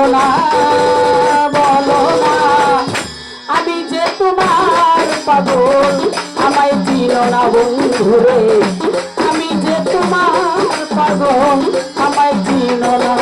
বলো না বলো না। আমি যে তোমার পাগল, আমায় দিল না বন্ধুরে। আমি যে তোমার পাগল, আমায় দিল না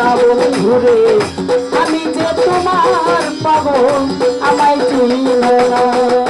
না বন্ধু আমি যে তোমার পাগল আমায় চিনো না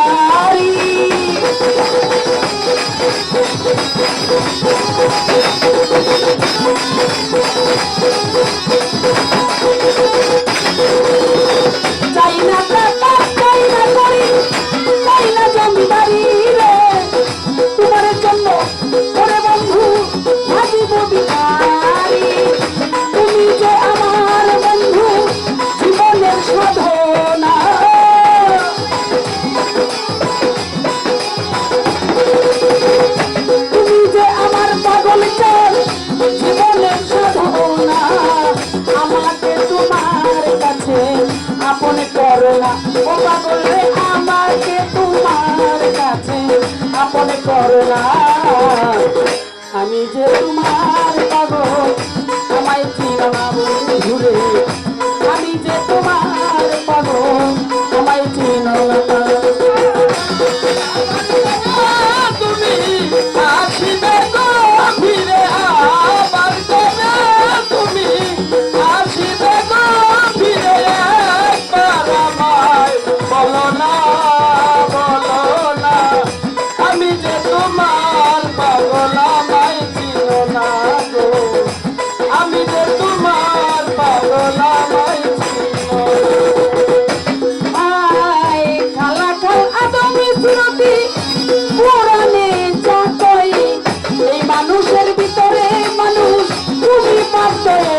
Ah! Beijo do mar. করে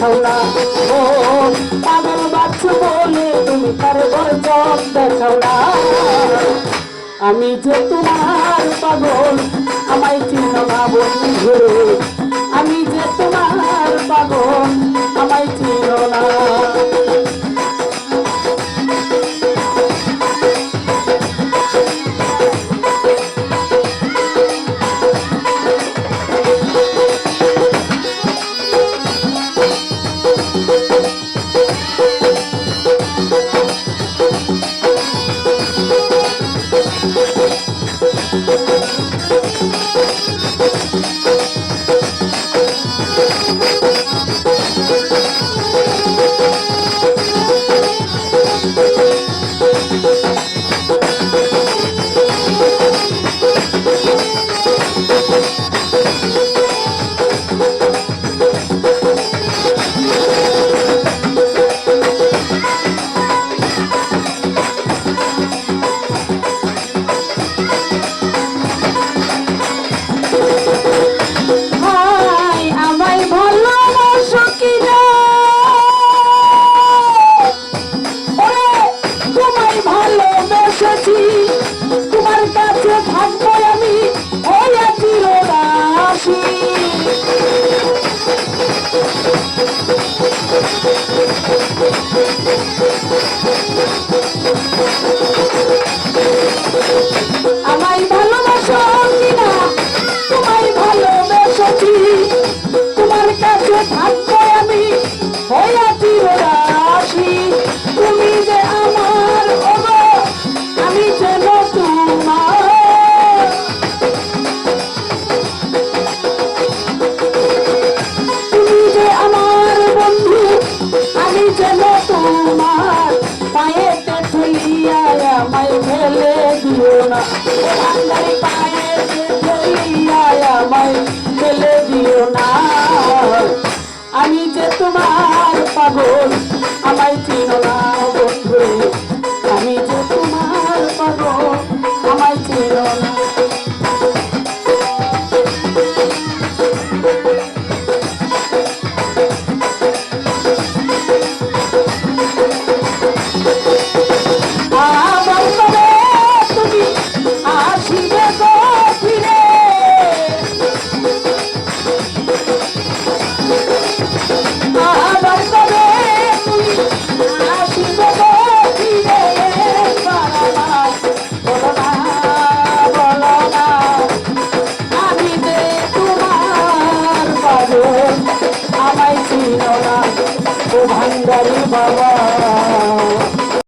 দেখাওলা ও, পাগল বাচ্চু বলে তুমি তার বরজম দেখাওলা আমি যে তোমার পাগল, আমায় চিহ্ন না বন্ধু আমি যে তোমার পাগল, আমায় চিহ্ন না। পাগল।